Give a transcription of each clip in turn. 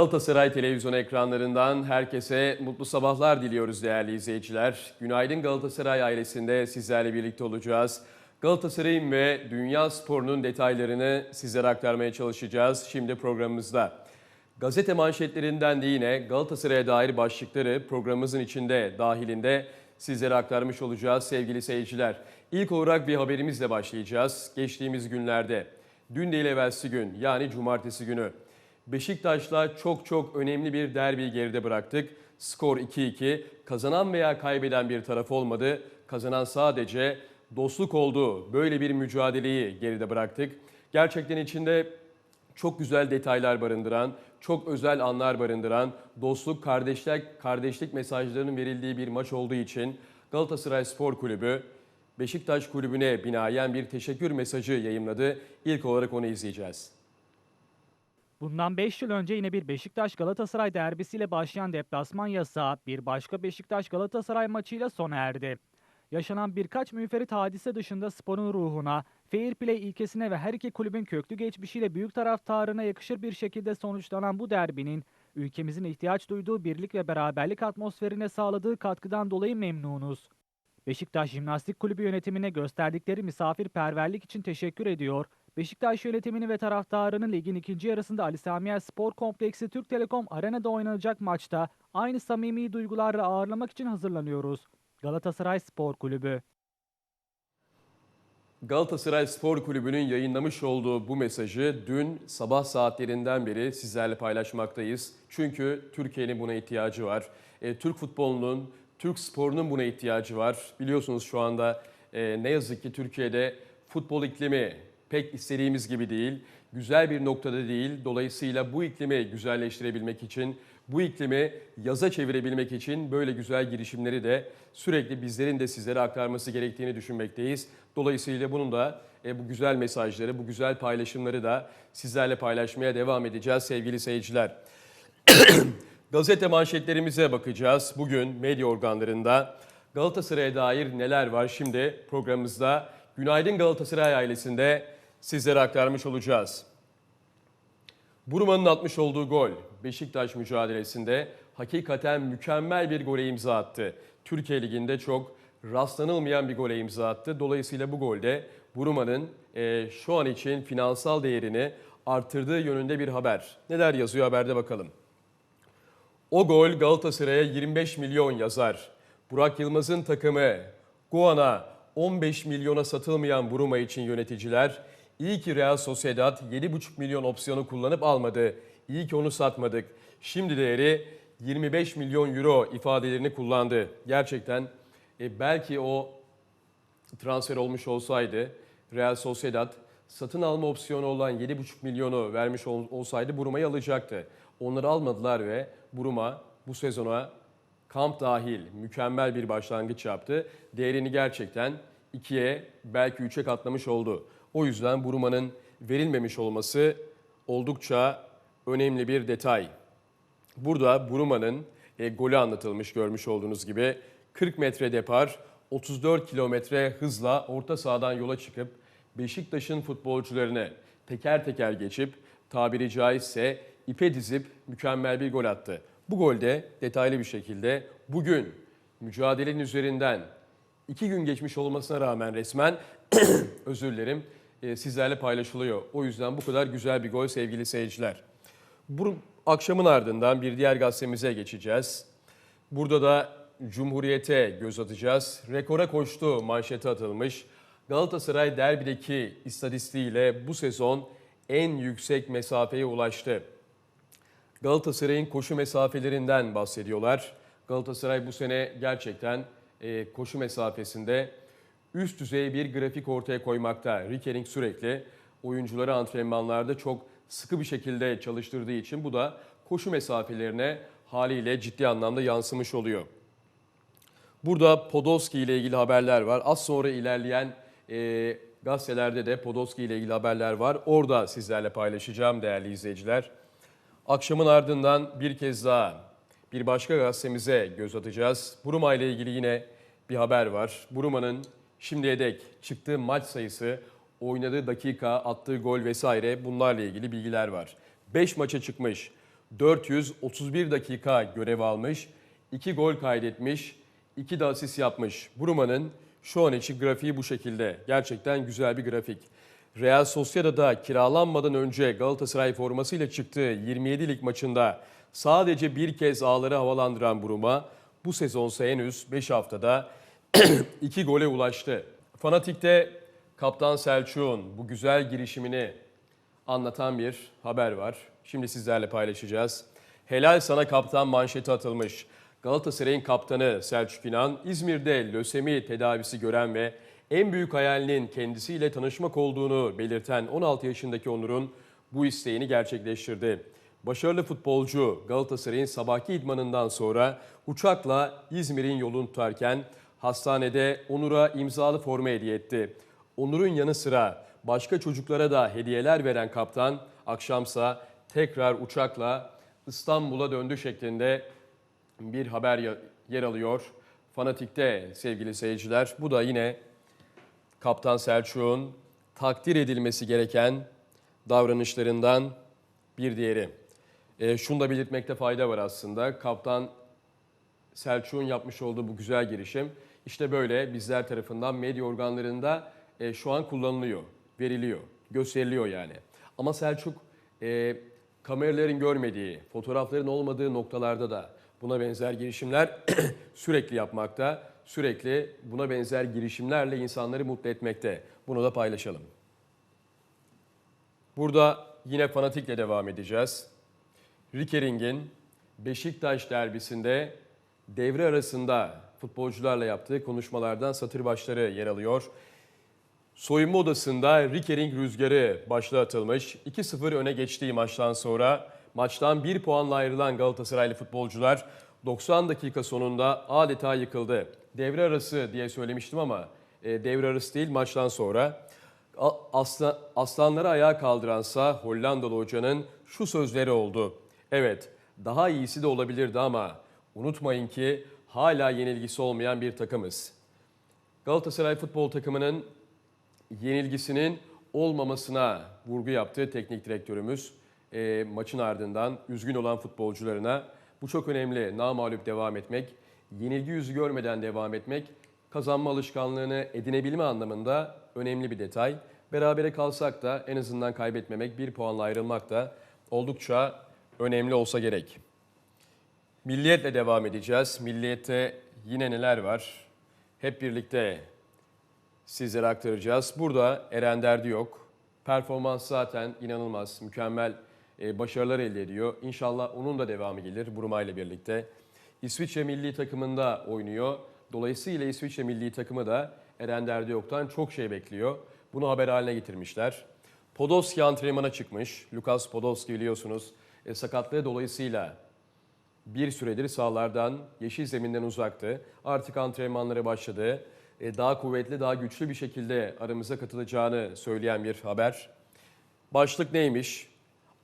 Galatasaray televizyon ekranlarından herkese mutlu sabahlar diliyoruz değerli izleyiciler. Günaydın Galatasaray ailesinde sizlerle birlikte olacağız. Galatasaray'ın ve dünya sporunun detaylarını sizlere aktarmaya çalışacağız şimdi programımızda. Gazete manşetlerinden de yine Galatasaray'a dair başlıkları programımızın içinde dahilinde sizlere aktarmış olacağız sevgili seyirciler. İlk olarak bir haberimizle başlayacağız. Geçtiğimiz günlerde, dün değil evvelsi gün yani cumartesi günü Beşiktaş'la çok çok önemli bir derbi geride bıraktık. Skor 2-2. Kazanan veya kaybeden bir taraf olmadı. Kazanan sadece dostluk oldu. Böyle bir mücadeleyi geride bıraktık. Gerçekten içinde çok güzel detaylar barındıran, çok özel anlar barındıran, dostluk, kardeşlik, kardeşlik mesajlarının verildiği bir maç olduğu için Galatasaray Spor Kulübü Beşiktaş Kulübü'ne binaen bir teşekkür mesajı yayımladı. İlk olarak onu izleyeceğiz. Bundan 5 yıl önce yine bir Beşiktaş-Galatasaray derbisiyle başlayan deplasman yasağı bir başka Beşiktaş-Galatasaray maçıyla sona erdi. Yaşanan birkaç müferit hadise dışında sporun ruhuna, fair play ilkesine ve her iki kulübün köklü geçmişiyle büyük taraftarına yakışır bir şekilde sonuçlanan bu derbinin ülkemizin ihtiyaç duyduğu birlik ve beraberlik atmosferine sağladığı katkıdan dolayı memnunuz. Beşiktaş Jimnastik Kulübü yönetimine gösterdikleri misafirperverlik için teşekkür ediyor. Beşiktaş yönetimini ve taraftarını ligin ikinci yarısında Ali Sami Spor Kompleksi Türk Telekom Arena'da oynanacak maçta aynı samimi duygularla ağırlamak için hazırlanıyoruz. Galatasaray Spor Kulübü Galatasaray Spor Kulübü'nün yayınlamış olduğu bu mesajı dün sabah saatlerinden beri sizlerle paylaşmaktayız. Çünkü Türkiye'nin buna ihtiyacı var. E, Türk futbolunun, Türk sporunun buna ihtiyacı var. Biliyorsunuz şu anda e, ne yazık ki Türkiye'de futbol iklimi pek istediğimiz gibi değil. Güzel bir noktada değil. Dolayısıyla bu iklimi güzelleştirebilmek için, bu iklimi yaza çevirebilmek için böyle güzel girişimleri de sürekli bizlerin de sizlere aktarması gerektiğini düşünmekteyiz. Dolayısıyla bunun da e, bu güzel mesajları, bu güzel paylaşımları da sizlerle paylaşmaya devam edeceğiz sevgili seyirciler. Gazete manşetlerimize bakacağız. Bugün medya organlarında Galatasaray'a dair neler var şimdi programımızda Günaydın Galatasaray ailesinde sizlere aktarmış olacağız. Buruma'nın atmış olduğu gol Beşiktaş mücadelesinde hakikaten mükemmel bir gole imza attı. Türkiye Ligi'nde çok rastlanılmayan bir gole imza attı. Dolayısıyla bu golde Buruma'nın e, şu an için finansal değerini arttırdığı yönünde bir haber. Neler yazıyor haberde bakalım. O gol Galatasaray'a 25 milyon yazar. Burak Yılmaz'ın takımı Guan'a 15 milyona satılmayan Buruma için yöneticiler iyi ki Real Sociedad 7,5 milyon opsiyonu kullanıp almadı. İyi ki onu satmadık. Şimdi değeri 25 milyon euro ifadelerini kullandı. Gerçekten e, belki o transfer olmuş olsaydı Real Sociedad satın alma opsiyonu olan 7,5 milyonu vermiş ol- olsaydı Buruma'yı alacaktı. Onları almadılar ve Buruma bu sezona kamp dahil mükemmel bir başlangıç yaptı. Değerini gerçekten ikiye belki üçe katlamış oldu. O yüzden Buruma'nın verilmemiş olması oldukça önemli bir detay. Burada Buruma'nın e, golü anlatılmış görmüş olduğunuz gibi 40 metre depar, 34 kilometre hızla orta sahadan yola çıkıp Beşiktaş'ın futbolcularını teker teker geçip tabiri caizse ipe dizip mükemmel bir gol attı. Bu golde detaylı bir şekilde bugün mücadelenin üzerinden iki gün geçmiş olmasına rağmen resmen özür dilerim e, sizlerle paylaşılıyor. O yüzden bu kadar güzel bir gol sevgili seyirciler. Bu akşamın ardından bir diğer gazetemize geçeceğiz. Burada da Cumhuriyet'e göz atacağız. Rekora koştu manşeti atılmış. Galatasaray derbideki istatistiğiyle bu sezon en yüksek mesafeye ulaştı. Galatasaray'ın koşu mesafelerinden bahsediyorlar. Galatasaray bu sene gerçekten e, koşu mesafesinde üst düzey bir grafik ortaya koymakta. Rikering sürekli oyuncuları antrenmanlarda çok sıkı bir şekilde çalıştırdığı için bu da koşu mesafelerine haliyle ciddi anlamda yansımış oluyor. Burada Podolski ile ilgili haberler var. Az sonra ilerleyen e, gazetelerde de Podolski ile ilgili haberler var. Orada sizlerle paylaşacağım değerli izleyiciler. Akşamın ardından bir kez daha bir başka gazetemize göz atacağız. Buruma ile ilgili yine bir haber var. Buruma'nın şimdiye dek çıktığı maç sayısı, oynadığı dakika, attığı gol vesaire bunlarla ilgili bilgiler var. 5 maça çıkmış. 431 dakika görev almış, 2 gol kaydetmiş, 2 de asist yapmış. Bruma'nın şu an için grafiği bu şekilde. Gerçekten güzel bir grafik. Real Sociedad'da kiralanmadan önce Galatasaray formasıyla çıktığı 27 lig maçında sadece bir kez ağları havalandıran Bruma bu sezonsa henüz 5 haftada 2 gole ulaştı. Fanatik'te Kaptan Selçuk'un bu güzel girişimini anlatan bir haber var. Şimdi sizlerle paylaşacağız. Helal sana kaptan manşeti atılmış. Galatasaray'ın kaptanı Selçuk İnan, İzmir'de lösemi tedavisi gören ve en büyük hayalinin kendisiyle tanışmak olduğunu belirten 16 yaşındaki Onur'un bu isteğini gerçekleştirdi. Başarılı futbolcu Galatasaray'ın sabahki idmanından sonra uçakla İzmir'in yolunu tutarken hastanede Onur'a imzalı forma hediye etti. Onur'un yanı sıra başka çocuklara da hediyeler veren kaptan akşamsa tekrar uçakla İstanbul'a döndü şeklinde bir haber yer alıyor. Fanatik'te sevgili seyirciler. Bu da yine Kaptan Selçuk'un takdir edilmesi gereken davranışlarından bir diğeri. E, şunu da belirtmekte fayda var aslında. Kaptan Selçuk'un yapmış olduğu bu güzel girişim işte böyle bizler tarafından medya organlarında e, şu an kullanılıyor, veriliyor, gösteriliyor yani. Ama Selçuk e, kameraların görmediği, fotoğrafların olmadığı noktalarda da buna benzer girişimler sürekli yapmakta, sürekli buna benzer girişimlerle insanları mutlu etmekte. Bunu da paylaşalım. Burada yine fanatikle devam edeceğiz. Rikering'in Beşiktaş derbisinde devre arasında futbolcularla yaptığı konuşmalardan satır başları yer alıyor. Soyunma odasında Rikering rüzgarı başlığı atılmış. 2-0 öne geçtiği maçtan sonra maçtan 1 puanla ayrılan Galatasaraylı futbolcular 90 dakika sonunda adeta yıkıldı. Devre arası diye söylemiştim ama e, devre arası değil maçtan sonra. A- Asla, aslanları ayağa kaldıransa Hollandalı hocanın şu sözleri oldu. Evet daha iyisi de olabilirdi ama unutmayın ki hala yenilgisi olmayan bir takımız. Galatasaray futbol takımının yenilgisinin olmamasına vurgu yaptı teknik direktörümüz. E, maçın ardından üzgün olan futbolcularına bu çok önemli. Namağlup devam etmek, yenilgi yüzü görmeden devam etmek, kazanma alışkanlığını edinebilme anlamında önemli bir detay. Berabere kalsak da en azından kaybetmemek, bir puanla ayrılmak da oldukça önemli olsa gerek. Milliyetle devam edeceğiz. Milliyette yine neler var? Hep birlikte sizlere aktaracağız. Burada Eren Derdi yok. Performans zaten inanılmaz, mükemmel e, başarılar elde ediyor. İnşallah onun da devamı gelir Buruma ile birlikte. İsviçre milli takımında oynuyor. Dolayısıyla İsviçre milli takımı da Eren Derdi yoktan çok şey bekliyor. Bunu haber haline getirmişler. Podolski antrenmana çıkmış. Lukas Podolski biliyorsunuz e, sakatlığı dolayısıyla bir süredir sahalardan, yeşil zeminden uzaktı. Artık antrenmanlara başladı. E, Daha kuvvetli, daha güçlü bir şekilde aramıza katılacağını söyleyen bir haber. Başlık neymiş?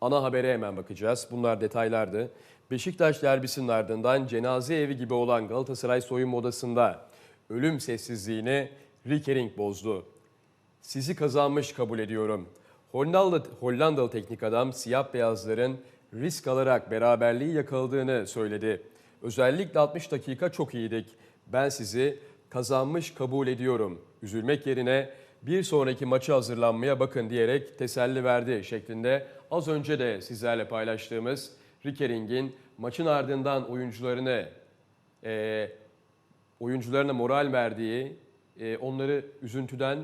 Ana habere hemen bakacağız. Bunlar detaylardı. Beşiktaş derbisinin ardından cenaze evi gibi olan Galatasaray soyunma odasında ölüm sessizliğini Rickering bozdu. Sizi kazanmış kabul ediyorum. Hollandalı, Hollandalı teknik adam siyah beyazların risk alarak beraberliği yakaladığını söyledi. Özellikle 60 dakika çok iyiydik. Ben sizi kazanmış kabul ediyorum. Üzülmek yerine bir sonraki maçı hazırlanmaya bakın diyerek teselli verdi şeklinde az önce de sizlerle paylaştığımız Rickering'in maçın ardından oyuncularını eee oyuncularına moral verdiği, e, onları üzüntüden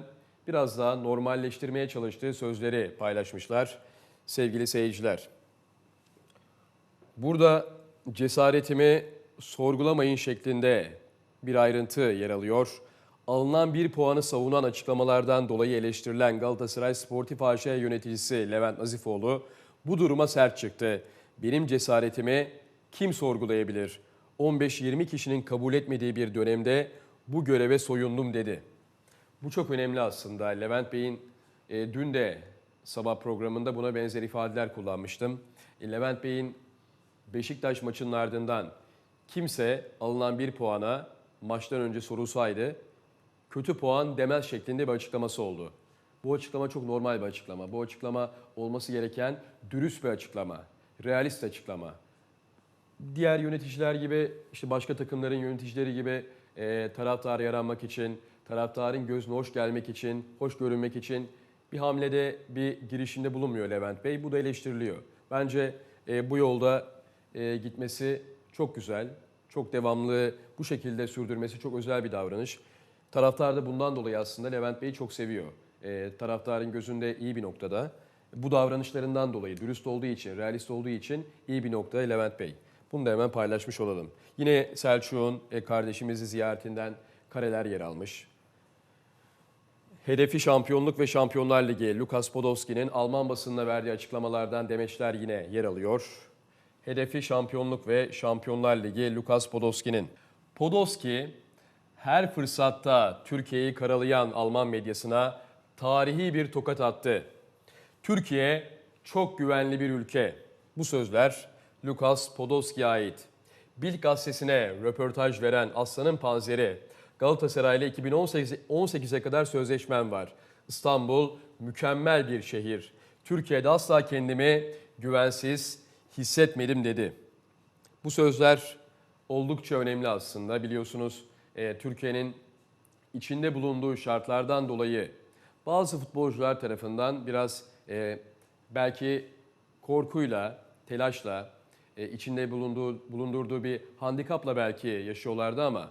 biraz daha normalleştirmeye çalıştığı sözleri paylaşmışlar sevgili seyirciler. Burada cesaretimi sorgulamayın şeklinde bir ayrıntı yer alıyor. Alınan bir puanı savunan açıklamalardan dolayı eleştirilen Galatasaray Sportif AŞ yöneticisi Levent Nazifoğlu bu duruma sert çıktı. Benim cesaretimi kim sorgulayabilir? 15-20 kişinin kabul etmediği bir dönemde bu göreve soyundum dedi. Bu çok önemli aslında. Levent Bey'in e, dün de sabah programında buna benzer ifadeler kullanmıştım. E, Levent Bey'in Beşiktaş maçının ardından kimse alınan bir puana maçtan önce sorulsaydı kötü puan demez şeklinde bir açıklaması oldu. Bu açıklama çok normal bir açıklama. Bu açıklama olması gereken dürüst bir açıklama. Realist açıklama. Diğer yöneticiler gibi, işte başka takımların yöneticileri gibi e, taraftarı yaranmak için, taraftarın gözüne hoş gelmek için, hoş görünmek için bir hamlede, bir girişimde bulunmuyor Levent Bey. Bu da eleştiriliyor. Bence e, bu yolda e, gitmesi çok güzel, çok devamlı bu şekilde sürdürmesi çok özel bir davranış. Taraftar da bundan dolayı aslında Levent Bey'i çok seviyor. E, taraftarın gözünde iyi bir noktada. Bu davranışlarından dolayı, dürüst olduğu için, realist olduğu için iyi bir noktada Levent Bey. Bunu da hemen paylaşmış olalım. Yine Selçuk'un e, kardeşimizi ziyaretinden kareler yer almış. Hedefi şampiyonluk ve Şampiyonlar Ligi Lukas Podolski'nin Alman basınına verdiği açıklamalardan demeçler yine yer alıyor. Hedefi şampiyonluk ve Şampiyonlar Ligi Lukas Podolski'nin. Podolski her fırsatta Türkiye'yi karalayan Alman medyasına tarihi bir tokat attı. Türkiye çok güvenli bir ülke. Bu sözler Lukas Podolski'ye ait. Bild gazetesine röportaj veren Aslan'ın panzeri Galatasaray'la 2018'e kadar sözleşmem var. İstanbul mükemmel bir şehir. Türkiye'de asla kendimi güvensiz hissetmedim dedi. Bu sözler oldukça önemli aslında. Biliyorsunuz e, Türkiye'nin içinde bulunduğu şartlardan dolayı bazı futbolcular tarafından biraz e, belki korkuyla, telaşla, e, içinde bulunduğu, bulundurduğu bir handikapla belki yaşıyorlardı ama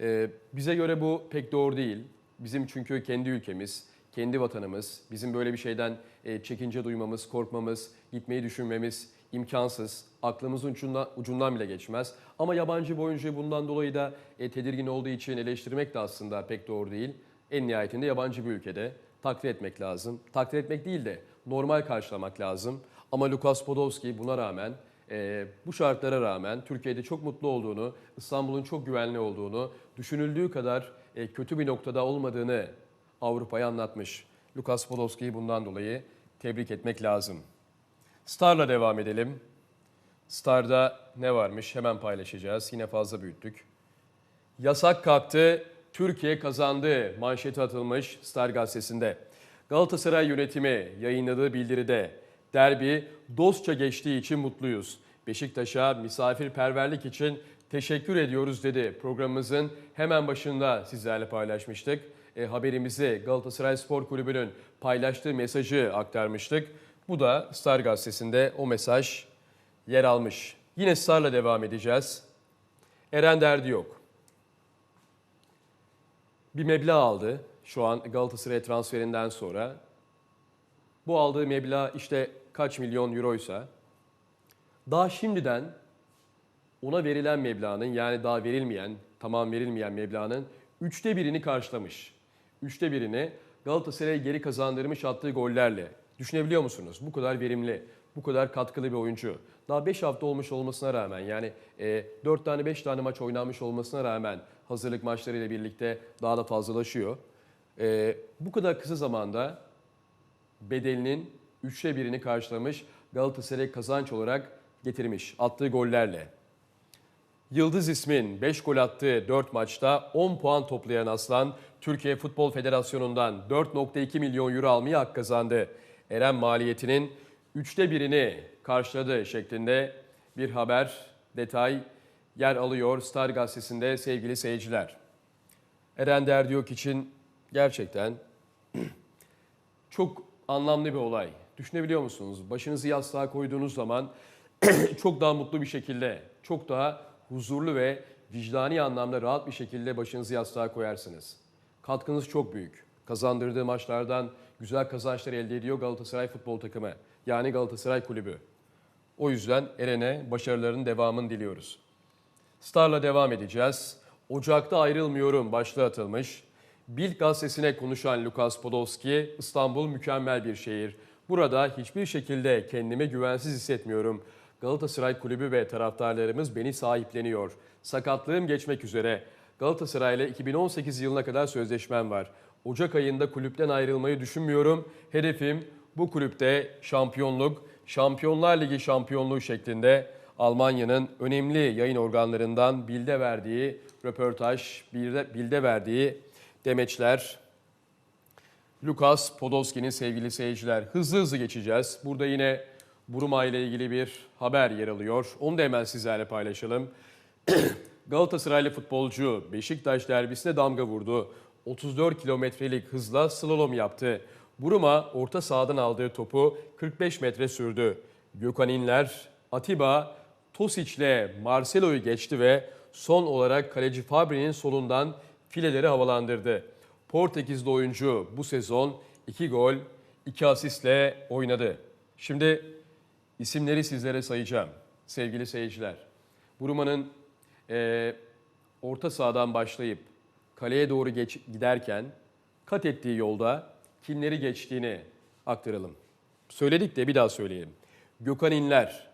e, bize göre bu pek doğru değil. Bizim çünkü kendi ülkemiz, kendi vatanımız, bizim böyle bir şeyden e, çekince duymamız, korkmamız, gitmeyi düşünmemiz imkansız. Aklımızın ucundan, ucundan bile geçmez. Ama yabancı bir oyuncuyu bundan dolayı da e, tedirgin olduğu için eleştirmek de aslında pek doğru değil. En nihayetinde yabancı bir ülkede takdir etmek lazım. Takdir etmek değil de normal karşılamak lazım. Ama Lukas Podolski buna rağmen, e, bu şartlara rağmen Türkiye'de çok mutlu olduğunu, İstanbul'un çok güvenli olduğunu, düşünüldüğü kadar e, kötü bir noktada olmadığını Avrupa'ya anlatmış. Lukas Podolski'yi bundan dolayı tebrik etmek lazım. Star'la devam edelim. Star'da ne varmış hemen paylaşacağız. Yine fazla büyüttük. Yasak kalktı, Türkiye kazandı manşeti atılmış Star gazetesinde. Galatasaray yönetimi yayınladığı bildiride derbi dostça geçtiği için mutluyuz. Beşiktaş'a misafirperverlik için teşekkür ediyoruz dedi. Programımızın hemen başında sizlerle paylaşmıştık. E, haberimizi Galatasaray Spor Kulübü'nün paylaştığı mesajı aktarmıştık. Bu da Star gazetesinde o mesaj yer almış. Yine Star'la devam edeceğiz. Eren derdi yok bir meblağ aldı şu an Galatasaray transferinden sonra. Bu aldığı meblağ işte kaç milyon euroysa daha şimdiden ona verilen meblağın yani daha verilmeyen, tamam verilmeyen meblağın üçte birini karşılamış. Üçte birini Galatasaray'a geri kazandırmış attığı gollerle. Düşünebiliyor musunuz? Bu kadar verimli, bu kadar katkılı bir oyuncu. Daha 5 hafta olmuş olmasına rağmen yani e, 4 tane 5 tane maç oynanmış olmasına rağmen hazırlık maçlarıyla birlikte daha da fazlalaşıyor. E, bu kadar kısa zamanda bedelinin üçte birini karşılamış Galatasaray kazanç olarak getirmiş attığı gollerle. Yıldız ismin 5 gol attığı 4 maçta 10 puan toplayan Aslan, Türkiye Futbol Federasyonu'ndan 4.2 milyon euro almayı hak kazandı. Eren maliyetinin üçte birini karşıladı şeklinde bir haber, detay yer alıyor Star Gazetesi'nde sevgili seyirciler. Eren Derdiyok için gerçekten çok anlamlı bir olay. Düşünebiliyor musunuz? Başınızı yastığa koyduğunuz zaman çok daha mutlu bir şekilde, çok daha huzurlu ve vicdani anlamda rahat bir şekilde başınızı yastığa koyarsınız. Katkınız çok büyük. Kazandırdığı maçlardan güzel kazançlar elde ediyor Galatasaray futbol takımı. Yani Galatasaray kulübü. O yüzden Eren'e başarıların devamını diliyoruz. Star'la devam edeceğiz. Ocakta ayrılmıyorum başlığı atılmış. Bild gazetesine konuşan Lukas Podolski, İstanbul mükemmel bir şehir. Burada hiçbir şekilde kendimi güvensiz hissetmiyorum. Galatasaray kulübü ve taraftarlarımız beni sahipleniyor. Sakatlığım geçmek üzere. Galatasaray ile 2018 yılına kadar sözleşmem var. Ocak ayında kulüpten ayrılmayı düşünmüyorum. Hedefim bu kulüpte şampiyonluk, Şampiyonlar Ligi şampiyonluğu şeklinde Almanya'nın önemli yayın organlarından Bild'e verdiği röportaj, Bild'e, Bild'e verdiği demeçler. Lukas Podolski'nin sevgili seyirciler hızlı hızlı geçeceğiz. Burada yine Buruma ile ilgili bir haber yer alıyor. Onu da hemen sizlerle paylaşalım. Galatasaraylı futbolcu Beşiktaş derbisine damga vurdu. 34 kilometrelik hızla slalom yaptı. Buruma orta sahadan aldığı topu 45 metre sürdü. Gökhan İnler, Atiba, Tosic ile Marcelo'yu geçti ve son olarak kaleci Fabri'nin solundan fileleri havalandırdı. Portekizli oyuncu bu sezon 2 gol, 2 asistle oynadı. Şimdi isimleri sizlere sayacağım sevgili seyirciler. Buruma'nın eee, orta sahadan başlayıp kaleye doğru geç, giderken kat ettiği yolda kimleri geçtiğini aktaralım. Söyledik de bir daha söyleyelim. Gökhan İnler,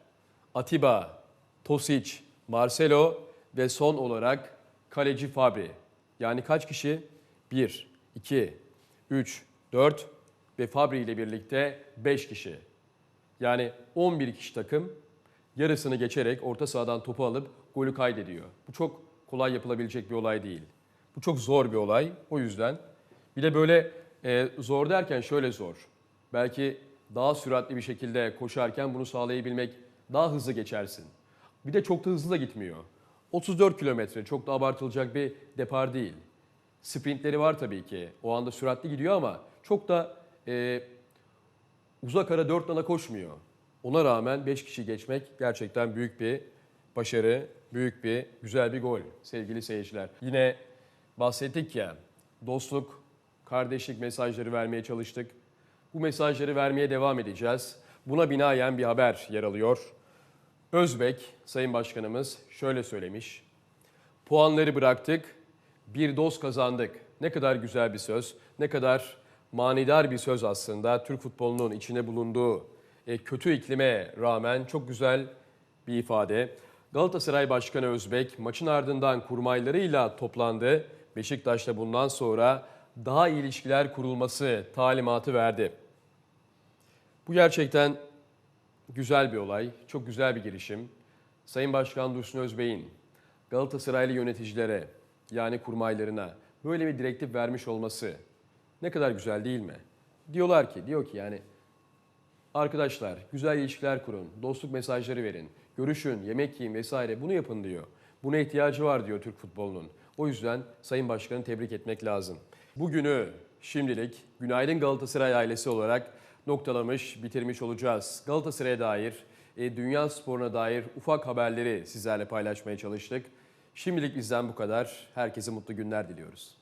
Atiba, Tosic, Marcelo ve son olarak kaleci Fabri. Yani kaç kişi? 1, 2, 3, 4 ve Fabri ile birlikte 5 kişi. Yani 11 kişi takım yarısını geçerek orta sahadan topu alıp golü kaydediyor. Bu çok kolay yapılabilecek bir olay değil. Bu çok zor bir olay. O yüzden bir de böyle e, zor derken şöyle zor. Belki daha süratli bir şekilde koşarken bunu sağlayabilmek daha hızlı geçersin. Bir de çok da hızlı da gitmiyor. 34 kilometre çok da abartılacak bir depar değil. Sprintleri var tabii ki. O anda süratli gidiyor ama çok da e, uzak ara 4 nala koşmuyor. Ona rağmen 5 kişi geçmek gerçekten büyük bir başarı, büyük bir güzel bir gol sevgili seyirciler. Yine bahsettik ya dostluk, kardeşlik mesajları vermeye çalıştık. Bu mesajları vermeye devam edeceğiz. Buna binaen bir haber yer alıyor. Özbek Sayın Başkanımız şöyle söylemiş. Puanları bıraktık, bir doz kazandık. Ne kadar güzel bir söz, ne kadar manidar bir söz aslında. Türk futbolunun içine bulunduğu e, kötü iklime rağmen çok güzel bir ifade. Galatasaray Başkanı Özbek maçın ardından kurmaylarıyla toplandı. Beşiktaş'ta bundan sonra daha iyi ilişkiler kurulması talimatı verdi. Bu gerçekten güzel bir olay, çok güzel bir girişim. Sayın Başkan Dursun Özbey'in Galatasaraylı yöneticilere yani kurmaylarına böyle bir direktif vermiş olması ne kadar güzel değil mi? Diyorlar ki, diyor ki yani arkadaşlar güzel ilişkiler kurun, dostluk mesajları verin, görüşün, yemek yiyin vesaire bunu yapın diyor. Buna ihtiyacı var diyor Türk futbolunun. O yüzden Sayın Başkan'ı tebrik etmek lazım. Bugünü şimdilik Günaydın Galatasaray ailesi olarak noktalamış, bitirmiş olacağız. Galatasaray'a dair, e, dünya sporuna dair ufak haberleri sizlerle paylaşmaya çalıştık. Şimdilik bizden bu kadar. Herkese mutlu günler diliyoruz.